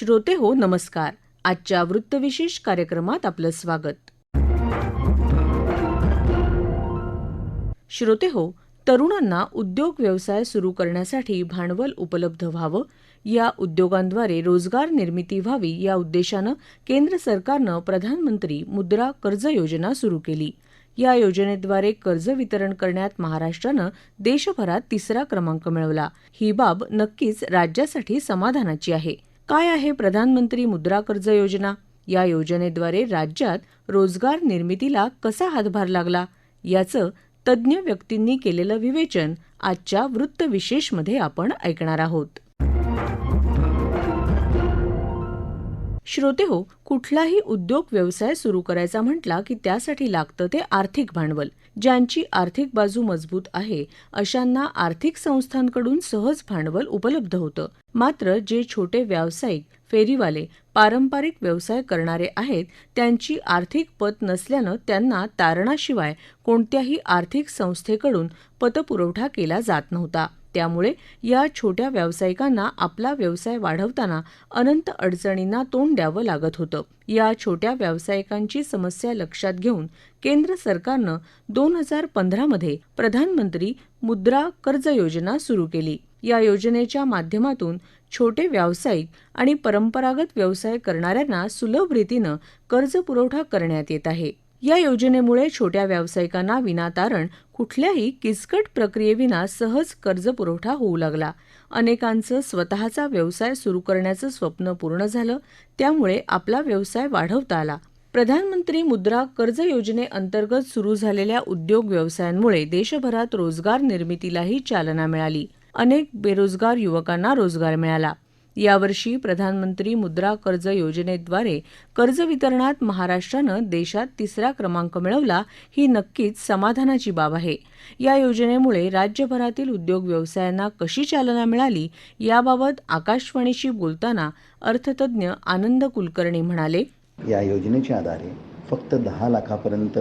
श्रोते हो नमस्कार. आजच्या वृत्तविशेष कार्यक्रमात आपलं स्वागत. श्रोते हो तरुणांना उद्योग व्यवसाय सुरू करण्यासाठी भांडवल उपलब्ध व्हावं या उद्योगांद्वारे रोजगार निर्मिती व्हावी या उद्देशानं केंद्र सरकारनं प्रधानमंत्री मुद्रा कर्ज योजना सुरू केली. या योजनेद्वारे कर्ज वितरण करण्यात महाराष्ट्रानं देशभरात तिसरा क्रमांक मिळवला. ही बाब नक्कीच राज्यासाठी समाधानाची आहे. काय आहे प्रधानमंत्री मुद्रा कर्ज योजना? या योजनेद्वारे राज्यात रोजगार निर्मितीला कसा हातभार लागला? याचं तज्ज्ञ व्यक्तींनी केलेलं विवेचन आजच्या वृत्तविशेषमध्ये आपण ऐकणार आहोत. श्रोते हो कुठलाही उद्योग व्यवसाय सुरू करायचा म्हटला की त्यासाठी लागतं ते आर्थिक भांडवल. ज्यांची आर्थिक बाजू मजबूत आहे अशांना आर्थिक संस्थांकडून सहज भांडवल उपलब्ध होतं. मात्र जे छोटे व्यावसायिक फेरीवाले पारंपरिक व्यवसाय करणारे आहेत त्यांची आर्थिक पत नसल्यानं त्यांना तारणाशिवाय कोणत्याही आर्थिक संस्थेकडून पतपुरवठा केला जात नव्हता. त्यामुळे या छोट्या व्यावसायिकांना आपला व्यवसाय वाढवताना अनंत अडचणींना तोंड द्यावं लागत होतं. या छोट्या व्यावसायिकांची समस्या लक्षात घेऊन केंद्र सरकारनं दोन हजार पंधरामध्ये प्रधानमंत्री मुद्रा कर्ज योजना सुरू केली. या योजनेच्या माध्यमातून छोटे व्यावसायिक आणि परंपरागत व्यवसाय करणाऱ्यांना सुलभ रीतीनं कर्ज पुरवठा करण्यात येत आहे. या योजनेमुळे छोट्या व्यावसायिकांना विनातारण कुठल्याही किचकट प्रक्रियेविना सहज कर्जपुरवठा होऊ लागला. अनेकांचं स्वतःचा व्यवसाय सुरू करण्याचं स्वप्न पूर्ण झालं. त्यामुळे आपला व्यवसाय वाढवता आला. प्रधानमंत्री मुद्रा कर्ज योजनेअंतर्गत सुरू झालेल्या उद्योग व्यवसायांमुळे देशभरात रोजगार निर्मितीलाही चालना मिळाली. अनेक बेरोजगार युवकांना रोजगार मिळाला. यावर्षी प्रधानमंत्री मुद्रा कर्ज योजनेद्वारे कर्ज वितरणात महाराष्ट्रानं देशात तिसरा क्रमांक मिळवला ही नक्कीच समाधानाची बाब आहे. या योजनेमुळे राज्यभरातील उद्योग व्यवसायांना कशी चालना मिळाली याबाबत आकाशवाणीशी बोलताना अर्थतज्ज्ञ आनंद कुलकर्णी म्हणाले या योजनेच्या आधारे फक्त दहा लाखापर्यंत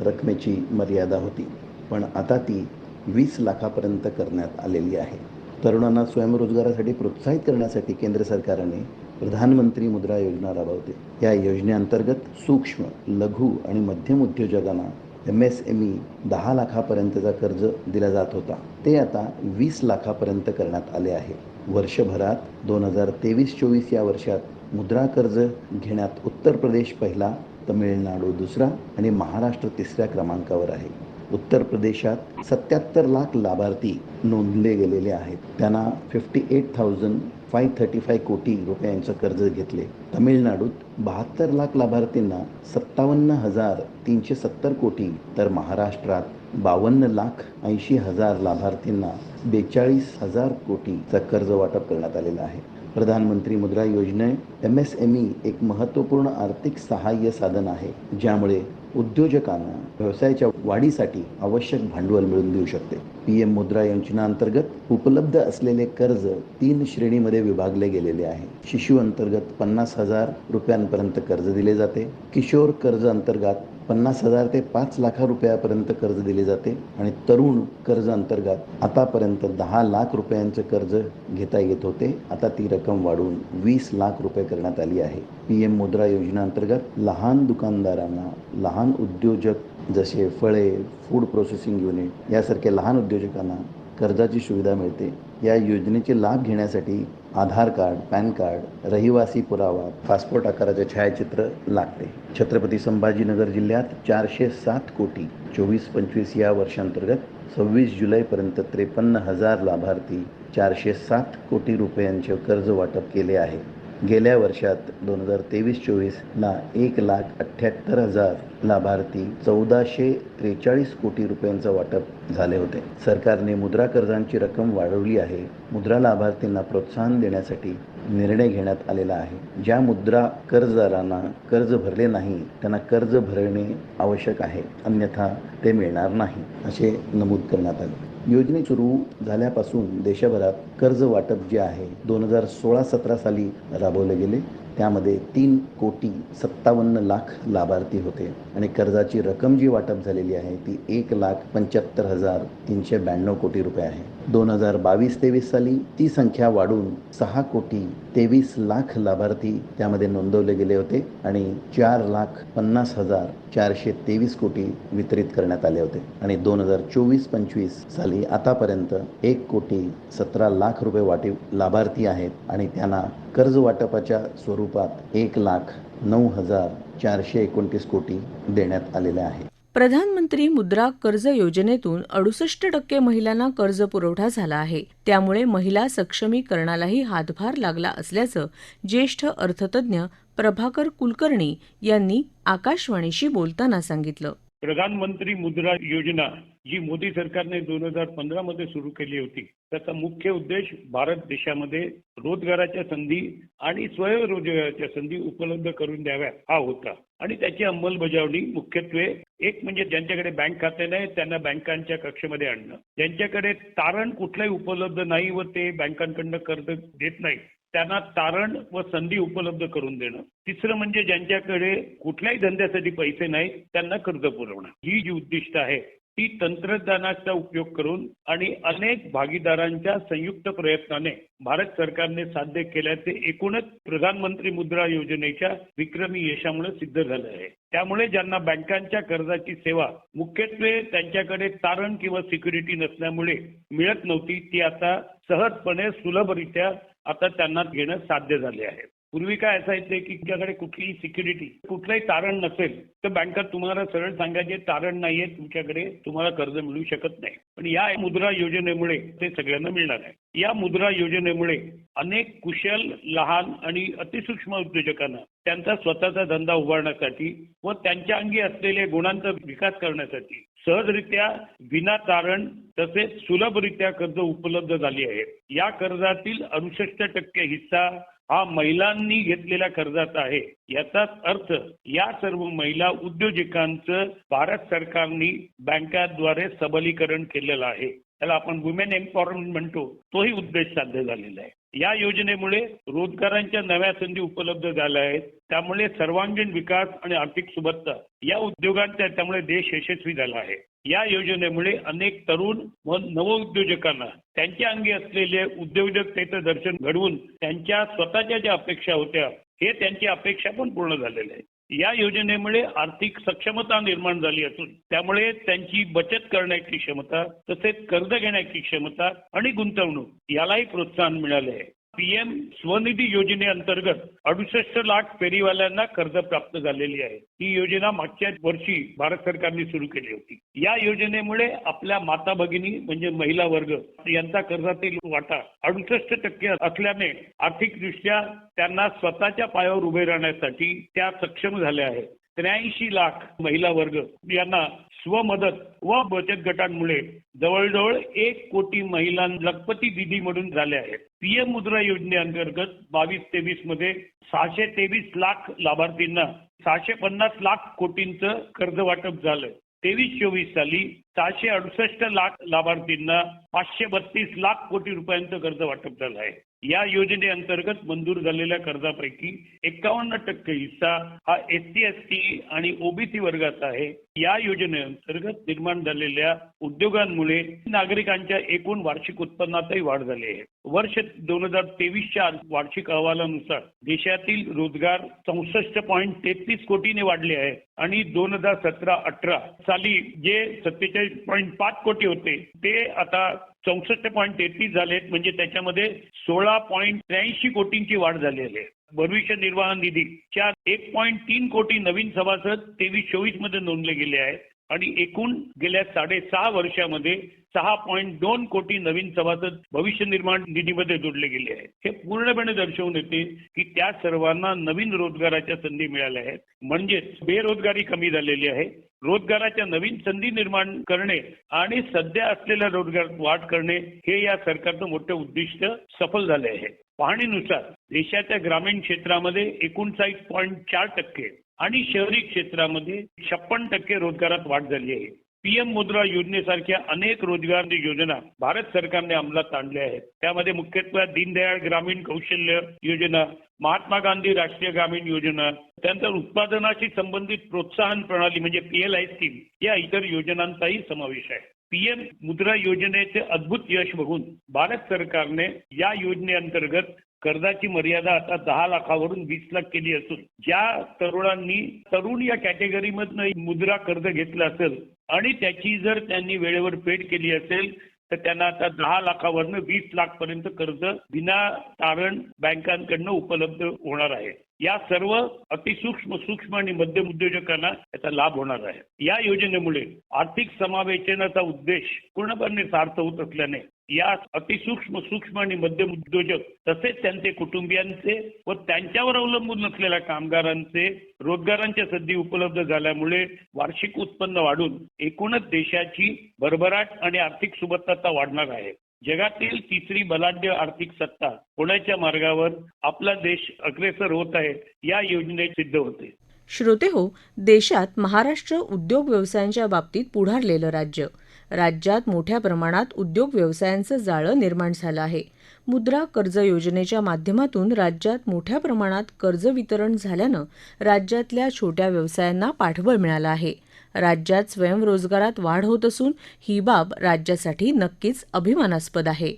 रकमेची मर्यादा होती पण आता ती वीस लाखापर्यंत करण्यात आलेली आहे. तरुणांना स्वयंरोजगारासाठी प्रोत्साहित करण्यासाठी केंद्र सरकारने प्रधानमंत्री मुद्रा योजना राबवते. या योजनेअंतर्गत सूक्ष्म लघु आणि मध्यम उद्योजकांना एम एस एम ई दहा लाखापर्यंतचा कर्ज दिला जात होता. ते आता वीस लाखापर्यंत करण्यात आले आहे. वर्षभरात दोन हजार तेवीस चोवीस या वर्षात मुद्रा कर्ज घेण्यात उत्तर प्रदेश पहिला तमिळनाडू दुसरा आणि महाराष्ट्र तिसऱ्या क्रमांकावर आहे. उत्तर प्रदेशात सत्याहत्तर लाख लाभार्थी नोंदले गेलेले आहेत. त्यांना fifty eight thousand five thirty five कोटी रुपयांचं कर्ज घेतले. तमिळनाडूत बहात्तर लाख लाभार्थींना सत्तावन्न हजार तीनशे सत्तर कोटी तर महाराष्ट्रात बावन्न लाख ऐंशी हजार लाभार्थींना बेचाळीस हजार कोटीचं कर्ज वाटप करण्यात आलेलं आहे. प्रधानमंत्री मुद्रा योजने एम एस एम ई एक महत्त्वपूर्ण आर्थिक सहाय्य साधन आहे ज्यामुळे उद्योजकांना व्यवसायाच्या वाढीसाठी आवश्यक भांडवल मिळवून देऊ शकते. पी एम मुद्रा योजनेअंतर्गत उपलब्ध असलेले कर्ज तीन श्रेणीमध्ये विभागले गेलेले आहे. शिशु अंतर्गत पन्नास हजार रुपयांपर्यंत कर्ज दिले जाते. किशोर कर्ज अंतर्गत पन्नास हजार ते पाच लाखा रुपयापर्यंत कर्ज दिले जाते आणि तरुण कर्ज अंतर्गत आतापर्यंत दहा लाख रुपयांचं कर्ज घेता येत होते. आता ती रक्कम वाढवून वीस लाख रुपये करण्यात आली आहे. पी एम मुद्रा योजनेअंतर्गत लहान दुकानदारांना लहान उद्योजक जसे फळे फूड प्रोसेसिंग युनिट यासारख्या लहान उद्योजकांना कर्जाची सुविधा मिळते. या योजनेचे लाभ घेण्यासाठी आधार कार्ड पॅन कार्ड रहिवासी पुरावा पासपोर्ट आकाराचे छायाचित्र लागते. छत्रपती संभाजीनगर जिल्ह्यात चारशे सात कोटी चोवीस पंचवीस या वर्षांतर्गत सव्वीस जुलैपर्यंत त्रेपन्न हजार लाभार्थी चारशे सात कोटी रुपयांचे कर्ज वाटप केले आहे. गेल्या वर्षात दोन हजार तेवीस चोवीसला एक लाख अठ्ठ्याहत्तर हजार लाभार्थी चौदाशे त्रेचाळीस कोटी रुपयांचं वाटप झाले होते. सरकारने मुद्रा कर्जांची रक्कम वाढवली आहे. मुद्रा लाभार्थींना प्रोत्साहन देण्यासाठी निर्णय घेण्यात आलेला आहे. ज्या मुद्रा कर्जदारांना कर्ज भरले नाही त्यांना कर्ज भरणे आवश्यक आहे. अन्यथा ते मिळणार नाही असे नमूद करण्यात आले. योजने सुरू झाल्यापासून देशभरात कर्ज वाटप जे आहे दोन हजार सोळा सतरा साली राबवले गेले. त्यामध्ये तीन कोटी सत्तावन्न लाख लाभार्थी होते. आणि कर्जाची रक्कम जी वाटप झालेली आहे ती एक लाख पंच्याहत्तर हजार तीनशे ब्याण्णव कोटी रुपये आहे. दोन हजार बावीस तेवीस साली ती संख्या वाढून सहा कोटी तेवीस लाख लाभार्थी त्यामध्ये नोंदवले गेले होते आणि चार लाख पन्नास हजार चारशे तेवीस कोटी वितरित करण्यात आले होते. आणि दोन हजार चोवीस पंचवीस साली आतापर्यंत एक कोटी सतरा लाख रुपये वाटे लाभार्थी आहेत आणि त्यांना कर्ज वाटपाच्या स्वरूपात एक लाख नऊ हजार चारशे एकोणतीस कोटी देण्यात आलेले आहे. प्रधानमंत्री मुद्रा कर्ज योजनेतून अडुसष्ट टक्के महिलांना कर्ज पुरवठा झाला आहे. त्यामुळे महिला सक्षमीकरणालाही हातभार लागला असल्याचं ज्येष्ठ अर्थतज्ञ प्रभाकर कुलकर्णी यांनी आकाशवाणीशी बोलताना सांगितलं. प्रधानमंत्री मुद्रा योजना जी मोदी सरकारने दोन हजार पंधरा मध्ये सुरू केली होती त्याचा मुख्य उद्देश भारत देशामध्ये रोजगाराच्या संधी आणि स्वयंरोजगाराच्या संधी उपलब्ध करून द्याव्या हा होता. आणि त्याची अंमलबजावणी मुख्यत्वे एक म्हणजे ज्यांच्याकडे बँक खाते नाही त्यांना बँकांच्या कक्षेमध्ये आणणं. ज्यांच्याकडे तारण कुठलंही उपलब्ध नाही व ते बँकांकडनं कर्ज देत नाही त्यांना तारण व संधी उपलब्ध करून देणं. तिसरं म्हणजे ज्यांच्याकडे कुठल्याही धंद्यासाठी पैसे नाहीत त्यांना कर्ज पुरवणं. ही जी उद्दिष्ट आहे ती तंत्रज्ञानाचा उपयोग करून आणि अनेक भागीदारांच्या संयुक्त प्रयत्नाने भारत सरकारने साध्य केल्याचे एकूणच प्रधानमंत्री मुद्रा योजनेच्या विक्रमी यशामुळे सिद्ध झालं आहे. त्यामुळे ज्यांना बँकांच्या कर्जाची सेवा मुख्यत्वे त्यांच्याकडे तारण किंवा सिक्युरिटी नसल्यामुळे मिळत नव्हती ती आता सहजपणे सुलभरित्या आता त्यांना घेणं साध्य झाले आहे. पूर्वी काय असायचं की तुमच्याकडे कुठलीही सिक्युरिटी कुठलंही तारण नसेल तर बँका तुम्हाला सरळ सांगायचे तारण नाहीये तुमच्याकडे तुम्हाला कर्ज मिळू शकत नाही. पण या मुद्रा योजनेमुळे ते सगळ्यांना मिळणार आहे. या मुद्रा योजनेमुळे अनेक कुशल लहान आणि अतिसूक्ष्म उद्योजकांना त्यांचा स्वतःचा धंदा उभारण्यासाठी व त्यांच्या अंगी असलेले गुणांचा विकास करण्यासाठी सहजरित्या विना तारण तसेच सुलभरित्या कर्ज उपलब्ध झाली आहे. या कर्जातील अडुसष्ट टक्के हिस्सा हा महिलांनी घेतलेल्या कर्जाचा आहे. याचाच अर्थ या सर्व महिला उद्योजकांचं भारत सरकारनी बँकाद्वारे सबलीकरण केलेलं आहे. त्याला आपण वुमेन एम्पॉवरमेंट म्हणतो. तोही उद्देश साध्य झालेला आहे. या योजनेमुळे रोजगारांच्या नव्या संधी उपलब्ध झाल्या आहेत. त्यामुळे सर्वांगीण विकास आणि आर्थिक सुबत्ता या उद्योगांच्या त्यामुळे देश यशस्वी झाला आहे. या योजनेमुळे अनेक तरुण व नवउद्योजकांना त्यांच्या अंगी असलेले उद्योजकतेचं दर्शन घडवून त्यांच्या स्वतःच्या ज्या अपेक्षा होत्या हे त्यांची अपेक्षा पण पूर्ण झालेल्या आहेत. या योजनेमुळे आर्थिक सक्षमता निर्माण झाली असून त्यामुळे त्यांची बचत करण्याची क्षमता तसेच कर्ज घेण्याची क्षमता आणि गुंतवणूक यालाही प्रोत्साहन मिळाले आहे. पीएम स्वनिधी योजनेअंतर्गत अडुसष्ट लाख फेरीवाल्यांना कर्ज प्राप्त झालेली आहे. ही योजना मागच्या वर्षी भारत सरकारने सुरू केली होती. या योजनेमुळे आपल्या माता भगिनी म्हणजे महिला वर्ग यांचा कर्जातील वाटा अडुसष्ट टक्के असल्याने आर्थिकदृष्ट्या त्यांना स्वतःच्या पायावर उभे राहण्यासाठी त्या सक्षम झाल्या आहेत. त्र्याऐंशी लाख महिला वर्ग यांना स्वमदत व बचत गटांमुळे जवळजवळ एक कोटी महिला लखपती दिदी म्हणून झाल्या आहेत पीएम मुद्रा योजनेअंतर्गत बावीस तेवीसमध्ये सहाशे तेवीस लाख लाभार्थींना सहाशे पन्नास लाख कोटींचं कर्ज वाटप झालं. तेवीस चोवीस साली सहाशे अडुसष्ट लाख लाभार्थींना पाचशे बत्तीस लाख कोटी रुपयांचं कर्ज वाटप झालं आहे. या योजनेअंतर्गत मंजूर झालेल्या कर्जापैकी एकावन्न टक्के हिस्सा हा एस टी एस टी आणि ओबीसी वर्गाचा आहे. या योजनेअंतर्गत निर्माण झालेल्या उद्योगांमुळे नागरिकांच्या एकूण वार्षिक उत्पन्नातही वाढ झाली आहे. वर्ष दोन हजार तेवीसच्या वार्षिक अहवालानुसार देशातील रोजगार चौसष्ट पॉईंट तेहतीस कोटीने वाढले आहे आणि दोन हजार सतरा अठरा साली जे सत्तेचाळीस पॉईंट पाच कोटी होते ते आता चौसष्ट पॉईंट तेहतीस झालेत म्हणजे त्याच्यामध्ये सोळा पॉईंट त्र्याऐंशी कोटींची वाढ झालेली आहे. भविष्य निर्वाह निधीच्या एक पॉईंट तीन कोटी नवीन सभासद तेवीस चोवीसमध्ये नोंदले गेले आहेत. आणि एकूण गेल्या साडेसहा वर्षामध्ये सहा पॉईंट दोन कोटी नवीन सभासद भविष्य निर्माण निधीमध्ये जोडले गेले आहेत. हे पूर्णपणे दर्शवून येते की त्या सर्वांना नवीन रोजगाराच्या संधी मिळाल्या आहेत. म्हणजेच बेरोजगारी कमी झालेली आहे. रोजगाराच्या नवीन संधी निर्माण करणे आणि सध्या असलेल्या रोजगारात वाढ करणे हे या सरकारचं मोठं उद्दिष्ट सफल झाले आहे. पाहणीनुसार देशाच्या ग्रामीण क्षेत्रामध्ये एकोणसाठ पॉईंट चार टक्के आणि शहरी क्षेत्रामध्ये छप्पन टक्के रोजगारात वाढ झाली आहे. पीएम मुद्रा योजनेसारख्या अनेक रोजगार योजना भारत सरकारने अंमलात आणल्या आहेत. त्यामध्ये मुख्यत्वे दीनदयाळ ग्रामीण कौशल्य योजना महात्मा गांधी राष्ट्रीय ग्रामीण योजना त्यानंतर उत्पादनाशी संबंधित प्रोत्साहन प्रणाली म्हणजे पीएलआय स्कीम या इतर योजनांचाही समावेश आहे. पीएम मुद्रा योजनेचे अद्भुत यश बघून भारत सरकारने या योजनेअंतर्गत कर्जाची मर्यादा आता दहा लाखावरून वीस लाख केली असून ज्या तरुणांनी तरुण या कॅटेगरीमधनं मुद्रा कर्ज घेतलं असेल आणि त्याची जर त्यांनी वेळेवर पेड केली असेल तर त्यांना आता दहा लाखावरनं वीस लाख पर्यंत कर्ज विना तारण बँकांकडनं उपलब्ध होणार आहे. या सर्व अतिसूक्ष्म सूक्ष्म आणि मध्यम उद्योजकांना याचा लाभ होणार आहे. या योजनेमुळे आर्थिक समावेशनाचा उद्देश पूर्णपणे सार्थ होत असल्याने या अतिसूक्ष्म सूक्ष्म आणि मध्यम उद्योजक तसेच त्यांचे कुटुंबियांचे व त्यांच्यावर अवलंबून नसलेल्या कामगारांचे रोजगारांच्या संधी उपलब्ध झाल्यामुळे वार्षिक उत्पन्न वाढून एकूणच देशाची भरभराट आणि आर्थिक सुबत्ता वाढणार आहे. जगातील तिसरी बलाढ्य आर्थिक सत्ता होण्याच्या मार्गावर आपला देश अग्रेसर होत आहे या योजनेत सिद्ध होते. श्रोते हो देशात महाराष्ट्र उद्योग व्यवसायांच्या बाबतीत पुढारलेलं राज्य. राज्यात मोठ्या प्रमाणात उद्योग व्यवसायांचं जाळं निर्माण झालं आहे. मुद्रा कर्ज योजनेच्या माध्यमातून राज्यात मोठ्या प्रमाणात कर्ज वितरण झाल्यानं राज्यातल्या छोट्या व्यवसायांना पाठबळ मिळालं आहे. राज्यात स्वयंरोजगारात वाढ होत असून ही बाब राज्यासाठी नक्कीच अभिमानास्पद आहे.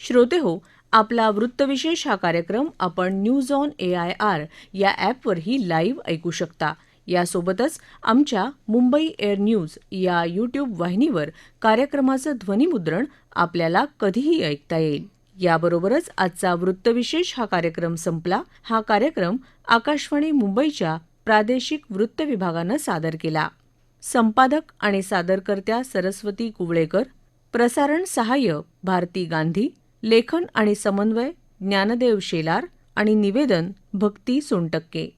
श्रोते हो आपला वृत्तविशेष हा कार्यक्रम आपण news on A I R या ॲपवरही लाईव्ह ऐकू शकता. यासोबतच आमच्या मुंबई एअर न्यूज या यूट्यूब वाहिनीवर कार्यक्रमाचं ध्वनिमुद्रण आपल्याला कधीही ऐकता येईल. याबरोबरच आजचा वृत्तविशेष हा कार्यक्रम संपला. हा कार्यक्रम आकाशवाणी मुंबईच्या प्रादेशिक वृत्त विभागानं सादर केला. संपादक आणि सादरकर्त्या सरस्वती कुवळेकर प्रसारण सहाय्य भारती गांधी लेखन आणि समन्वय ज्ञानदेव शेलार आणि निवेदन भक्ती सोनटक्के.